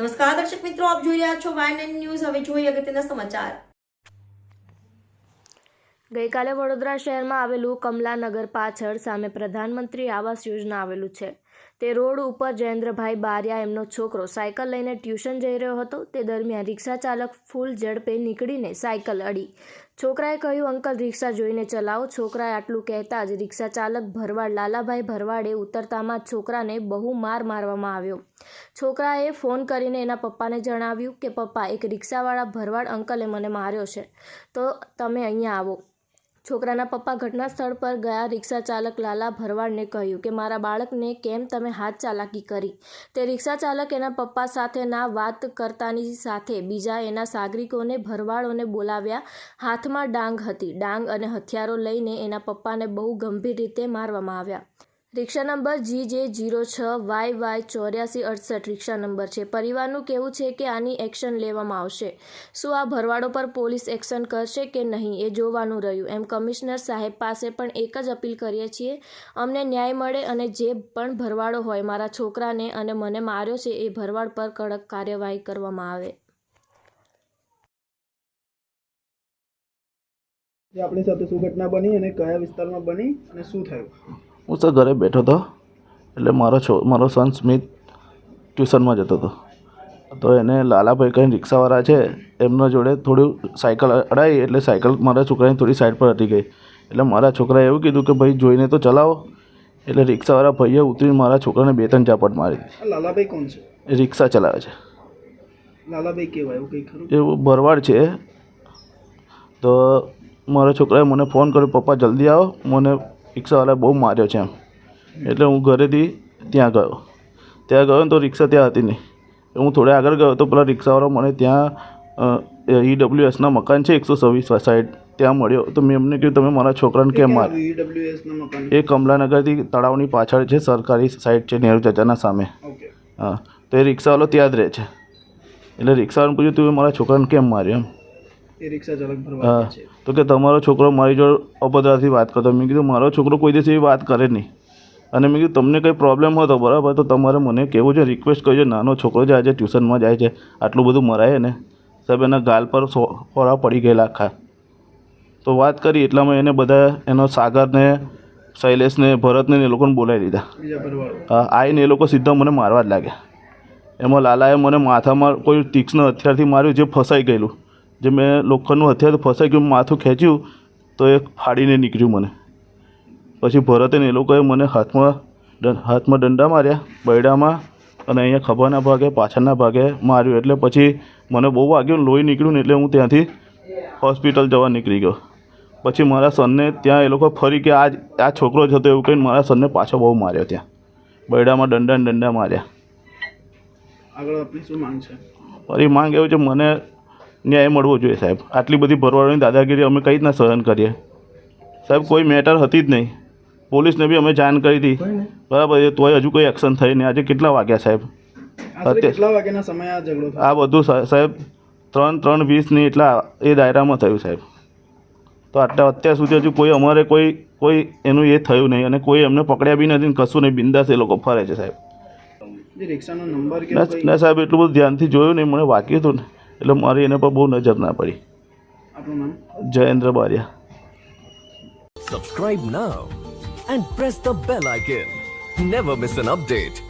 નમસ્કાર, દર્શક મિત્રો, આપ જોઈ રહ્યા છો વાય નાઇન ન્યૂઝ હવે જોઈએ અગત્યના સમાચાર. ગઈકાલે વડોદરા શહેરમાં આવેલું કમલાનગર પાછળ સામે પ્રધાનમંત્રી આવાસ યોજના આવેલું છે. તે રોડ ઉપર જયેન્દ્રભાઈ બારિયા એમનો છોકરો સાયકલ લઈને ટ્યુશન જઈ રહ્યો હતો. તે દરમિયાન રિક્ષા ચાલક ફૂલ ઝડપે નીકળીને સાયકલ અડી. છોકરાએ કહ્યું, અંકલ, રિક્ષા જોઈને ચલાવો. છોકરાએ આટલું કહેતા જ રિક્ષા ચાલક ભરવાડ, લાલાભાઈ ભરવાડે ઉતરતામાં છોકરાને બહુ માર મારવામાં આવ્યો. છોકરાએ ફોન કરીને એના પપ્પાને જણાવ્યું કે, પપ્પા, એક રિક્ષાવાળા ભરવાડ અંકલે મને માર્યો છે. તો તમે અહીંયા આવો. છોકરાના પપ્પા ઘટના સ્થળ પર ગયા રિક્ષા ચાલક લાલા ભરવાડને કહ્યું કે, મારા બાળકને કેમ તમે હાથ ચાલાકી કરી? તે રિક્ષા ચાલક એના પપ્પા સાથે ના વાત કરતાની સાથે બીજા એના સાગરિકોને ભરવાડોને બોલાવ્યા હાથમાં ડાંગ હતી. ડાંગ અને હથિયારો લઈને એના પપ્પાને બહુ ગંભીર રીતે મારવામાં આવ્યા. રિક્ષા નંબર જી જે જીરો છ વાય વાય ચોર્યાસી અડસઠ રિક્ષા નંબર છે. પરિવારનું કહેવું છે કે આની એક્શન લેવામાં આવશે. શું આ ભરવાડો પર પોલીસ એક્શન કરશે કે નહીં એ જોવાનું રહ્યું. એમ કમિશનર સાહેબ પાસે પણ એક જ અપીલ કરીએ છીએ, અમને ન્યાય મળે અને જે પણ ભરવાડો હોય, મારા છોકરાને અને મને માર્યો છે એ ભરવાડ પર કડક કાર્યવાહી કરવામાં આવે. આપણી સાથે શું ઘટના બની અને કયા વિસ્તારમાં બની અને શું થયું? હું સર ઘરે બેઠો હતો એટલે મારો છો મારો સન સ્મિત ટ્યુશનમાં જતો હતો. તો એને લાલાભાઈ કંઈ રિક્ષાવાળા છે એમના જોડે થોડું સાયકલ અડાઈ એટલે સાયકલ મારા છોકરાની થોડી સાઈડ પર હટી ગઈ. એટલે મારા છોકરાએ એવું કીધું કે ભાઈ જોઈને તો ચલાવો. એટલે રિક્ષાવાળા ભાઈએ ઉતરીને મારા છોકરાને બે ત્રણ ચાપટ મારી દીધી લાલાભાઈ કોણ છે? એ રિક્ષા ચલાવે છે. લાલાભાઈ કહેવાય એવું કંઈ ખરું? એવું ભરવાડ છે. તો મારા છોકરાએ મને ફોન કર્યો પપ્પા જલ્દી આવો. મને રિક્ષાવાળાએ બહુ માર્યો છે એમ. એટલે હું ઘરેથી ત્યાં ગયો. ત્યાં ગયો ને તો રિક્ષા ત્યાં હતી નહીં. હું થોડે આગળ ગયો તો પેલા રિક્ષાવાળો મને ત્યાં ઈડબ્લ્યુએસના મકાન છે એકસો સવીસ સાઈડ ત્યાં મળ્યો. તો મેં એમને કહ્યું તમે મારા છોકરાને કેમ માર મકાન? એ કમલાનગરથી તળાવની પાછળ છે સરકારી સાઈડ છે નેહરુ ચાચાના સામે. હા. તો એ રિક્ષાવાળો ત્યાં જ રહે છે. એટલે રિક્ષાવાળાને પૂછ્યું તું મારા છોકરાને કેમ માર્યો? એમ. એ રિક્ષા ચાલક હા. ભરવા છે. તો કે તમારો છોકરો મારી જોડે અભદ્રાથી વાત કરતો. મેં કીધું મારો છોકરો કોઈ દિવસ એવી વાત કરે નહીં. અને મેં કીધું તમને કંઈ પ્રોબ્લેમ હતો બરાબર તો તમારે મને કહેવું છે? રિક્વેસ્ટ કરજો. નાનો છોકરો જે આજે ટ્યુશનમાં જાય છે આટલું બધું મરાય ને સાહેબ એના ગાલ પર ફોરા પડી ગયેલા આખા. તો વાત કરી એટલામાં એને બધા એનો સાગરને શૈલેષને ભરતને ને એ લોકોને બોલાવી દીધા. હા આવીને એ લોકો સીધા મને મારવા જ લાગ્યા. એમાં લાલાએ મને માથામાં કોઈ તીક્ષ્ણ હથિયારથી માર્યું જે ફસાઈ ગયેલું. જે મેં લોખંડનું હથિયાર ફસાઈ ગયું માથું ખેંચ્યું તો એ ફાડીને નીકળ્યું મને. પછી ભરતે ને એ લોકોએ મને હાથમાં હાથમાં દંડા માર્યા બૈડામાં અને અહીંયા ખભાના ભાગે પાછળના ભાગે માર્યું. એટલે પછી મને બહુ વાગ્યું લોહી નીકળ્યું ને એટલે હું ત્યાંથી હોસ્પિટલ જવા નીકળી ગયો. પછી મારા સનને ત્યાં એ લોકો ફરી કે આ આ છોકરો જ હતો એવું કહીને મારા સનને પાછો બહુ માર્યો ત્યાં. બૈડામાં દંડા ને દંડા માર્યા. આગળ આપણી શું માંગ છે? મારી માંગ એવું છે મને ન્યાય મળવો જોઈએ સાહેબ. આટલી બધી ભરવાડોની દાદાગીરી અમે કઈ રીતના સહન કરીએ? સાહેબ કોઈ મેટર હતી જ નહીં. પોલીસને બી અમે જાણ કરી હતી. બરાબર એ તોય હજુ કોઈ એક્શન થઈ નહીં. આજે કેટલા વાગ્યા સાહેબ? અત્યારે- કેટલા વાગ્યાના સમયે આ ઝઘડો આ બધું સાહેબ ત્રણ ત્રણ વીસની એટલા એ દાયરામાં થયું સાહેબ. તો આટલા અત્યાર સુધી હજુ કોઈ અમારે કોઈ કોઈ એનું એ થયું નહીં અને કોઈ એમને પકડ્યા બી નથી ને કશું નહીં. બિંદાસ એ લોકો ફરે છે સાહેબ. ના સાહેબ એટલું બધું ધ્યાનથી જોયું નહીં. મને વાંક્યું હતું ને. એટલે મારી એના પર બહુ નજર ના પડી Jayendra Bariya Subscribe now and press the bell icon. Never miss an update.